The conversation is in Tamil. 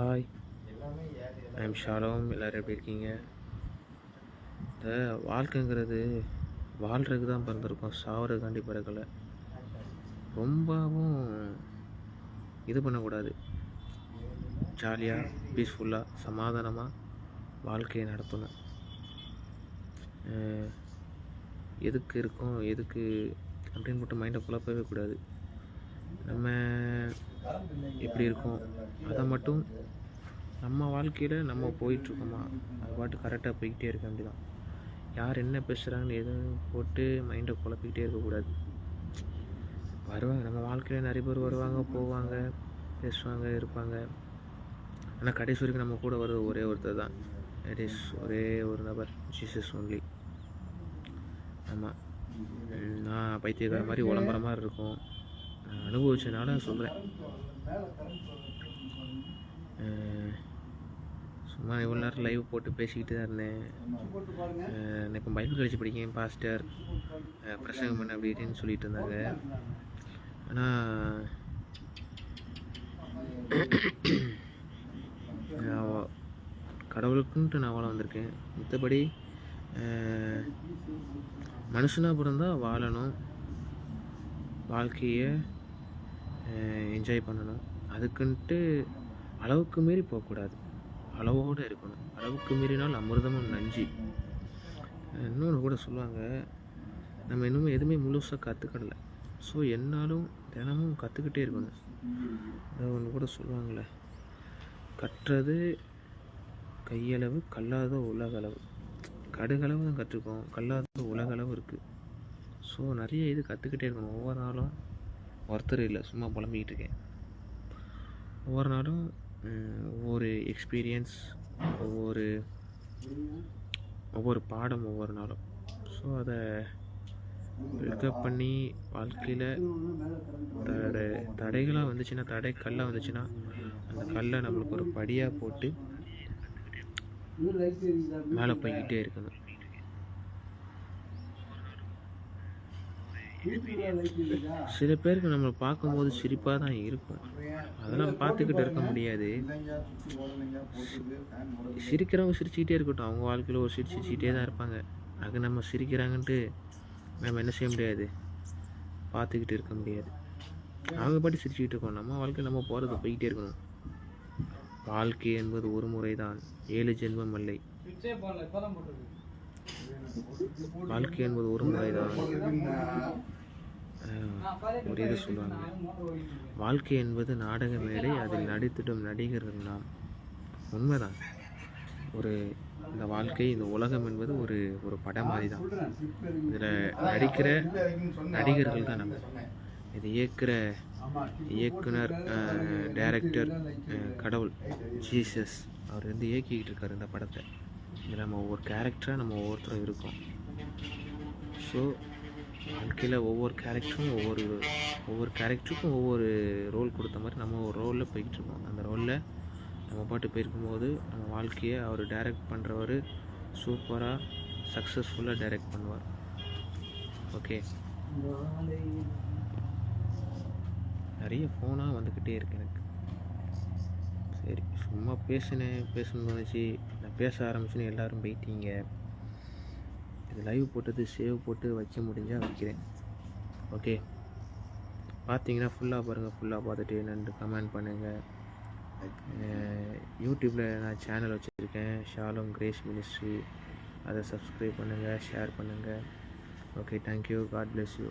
ஹாய் ஐம் ஷாலோம் எல்லோரும் எப்படி இருக்கீங்க? இந்த வாழ்க்கைங்கிறது வாழ்கிறதுக்கு தான் பிறந்திருக்கோம். சாவறதுக்காண்டி பிறக்கலை. ரொம்பவும் இது பண்ணக்கூடாது. ஜாலியாக பீஸ்ஃபுல்லாக சமாதானமாக வாழ்க்கையை நடத்தணும். எதுக்கு இருக்கோம் எதுக்கு அப்படின்னு மட்டும் மைண்டை குழப்பவே கூடாது. நம்ம எப்படி இருக்கோம்? அதை மட்டும் நம்ம வாழ்க்கையில் நம்ம போயிட்டுருக்கோமா? அது பாட்டு கரெக்டாக போய்கிட்டே இருக்க வேண்டியதான் யார் என்ன பேசுகிறாங்கன்னு எதுவும் போட்டு மைண்டை குழப்பிக்கிட்டே இருக்கக்கூடாது வருவாங்க நம்ம வாழ்க்கையில் நிறைய பேர் வருவாங்க போவாங்க பேசுவாங்க இருப்பாங்க. ஆனால் கடைசி வரைக்கும் நம்ம கூட வர ஒரே ஒருத்தர் தான். இட் இஸ் ஒரே ஒரு நபர் ஜீசஸ் ஒன்லி ஆமாம் நான் பைத்தியக்கார மாதிரி உடம்புற மாதிரி இருக்கும். நான் சொல்கிறேன் சும்மா இவ்வளோ நேரம் லைவ் போட்டு பேசிக்கிட்டு தான் இருந்தேன். இப்போ பைபிள் கழிச்சு படிக்கேன் பாஸ்டர் பிரசங்கம் பண்ண அப்படி இப்படின்னு சொல்லிட்டு இருந்தாங்க. ஆனால் கடவுளுக்குன்ட்டு நான் வாழ வந்திருக்கேன். மற்றபடி மனுஷனாக பிறந்தா வாழணும். வாழ்க்கையை என்ஜாய் பண்ணணும். அதுக்குன்ட்டு அளவுக்கு மீறி போகக்கூடாது. அளவோடு இருக்கணும். அளவுக்கு மீறினால் அமிர்தமும் நஞ்சு. இன்னொன்று கூட சொல்லுவாங்க நம்ம இன்னுமே எதுவுமே முழுசாக கற்றுக்கிடல ஸோ என்னாலும் தினமும் கற்றுக்கிட்டே இருக்கணும். அதை ஒன்று கூட சொல்லுவாங்களே கற்றது கையளவு கல்லாத உலகளவு. கடுகளவு தான் கற்றுக்கோம். கல்லாத உலகளவு இருக்குது ஸோ நிறைய இது கற்றுக்கிட்டே இருக்கணும். ஒவ்வொரு நாளும் ஒருத்தர் இல்லை சும்மா புலம்பிக்கிட்டு இருக்கேன். ஒவ்வொரு நாளும் ஒவ்வொரு எக்ஸ்பீரியன்ஸ் ஒவ்வொரு ஒவ்வொரு பாடம் ஒவ்வொரு நாளும். ஸோ அதை பில்டப் பண்ணி வாழ்க்கையில் தடை தடைகளாக வந்துச்சுன்னா தடை கல்லாக வந்துச்சுன்னா அந்த கல்லை நம்மளுக்கு ஒரு படியாக போட்டு மேலே போய்கிட்டே இருக்கணும். சில பேருக்கு நம்ம பார்க்கும்போது சிரிப்பாக தான் இருக்கும். அதெல்லாம் பார்த்துக்கிட்டு இருக்க முடியாது. சிரிக்கிறவங்க சிரிச்சுக்கிட்டே இருக்கட்டும். அவங்க வாழ்க்கையில் ஒரு சிரிச்சு தான் இருப்பாங்க. அது நம்ம சிரிக்கிறாங்கன்ட்டு நம்ம என்ன செய்ய முடியாது? பார்த்துக்கிட்டு இருக்க முடியாது. அவங்க பாட்டி சிரிச்சுக்கிட்டு இருக்கோம். நம்ம வாழ்க்கை நம்ம போகிறது போய்கிட்டே இருக்கணும். வாழ்க்கை என்பது ஒரு முறை தான் ஏழு ஜென்மம் அல்லை. வாழ்க்கை என்பது ஒரு முறைதான். ஒரு இது சொல்லுவாங்க வாழ்க்கை என்பது நாடக மேடை அதில் நடித்திடும் நடிகர்கள் நாம். உண்மைதான். ஒரு இந்த வாழ்க்கை இந்த உலகம் என்பது ஒரு ஒரு படம் மாதிரி தான் இதில் நடிக்கிற நடிகர்கள் தான் நம்ம. இது இயக்குற இயக்குனர் டைரக்டர் கடவுள் ஜீசஸ் அவர் வந்து இயக்கிக்கிட்டு இருக்கார் இந்த படத்தை. இதில் நம்ம ஒவ்வொரு கேரக்டராக நம்ம ஒவ்வொருத்தரும் இருக்கோம். ஸோ வாழ்க்கையில் ஒவ்வொரு கேரக்டரும் ஒவ்வொரு ஒவ்வொரு கேரக்டருக்கும் ஒவ்வொரு ரோல் கொடுத்த மாதிரி நம்ம ஒரு ரோலில் போய்கிட்டுருக்கோம் அந்த ரோலில் நம்ம பாட்டு போயிருக்கும்போது நம்ம வாழ்க்கையை அவர் டைரக்ட் பண்ணுறவர் சூப்பராக சக்ஸஸ்ஃபுல்லாக டைரக்ட் பண்ணுவார். ஓகே நிறைய ஃபோனாக வந்துக்கிட்டே இருக்கு எனக்கு. சரி சும்மா பேசினேன் பேசணும்னு நினச்சி பேச ஆரம்பிச்சுன்னு எல்லாரும் போயிட்டீங்க. இது லைவ் போட்டது சேவ் போட்டு வைக்க முடிஞ்சால் வைக்கிறேன். ஓகே பார்த்தீங்கன்னா ஃபுல்லாக பாருங்கள் ஃபுல்லாக பார்த்துட்டு என்னென்னு கமெண்ட் பண்ணுங்கள் யூடியூப்பில் நான் சேனல் வச்சுருக்கேன். ஷாலும் கிரேஸ் மினிஸ்ட்ரி அதை சப்ஸ்கிரைப் பண்ணுங்கள் ஷேர் பண்ணுங்கள் okay thank you God bless you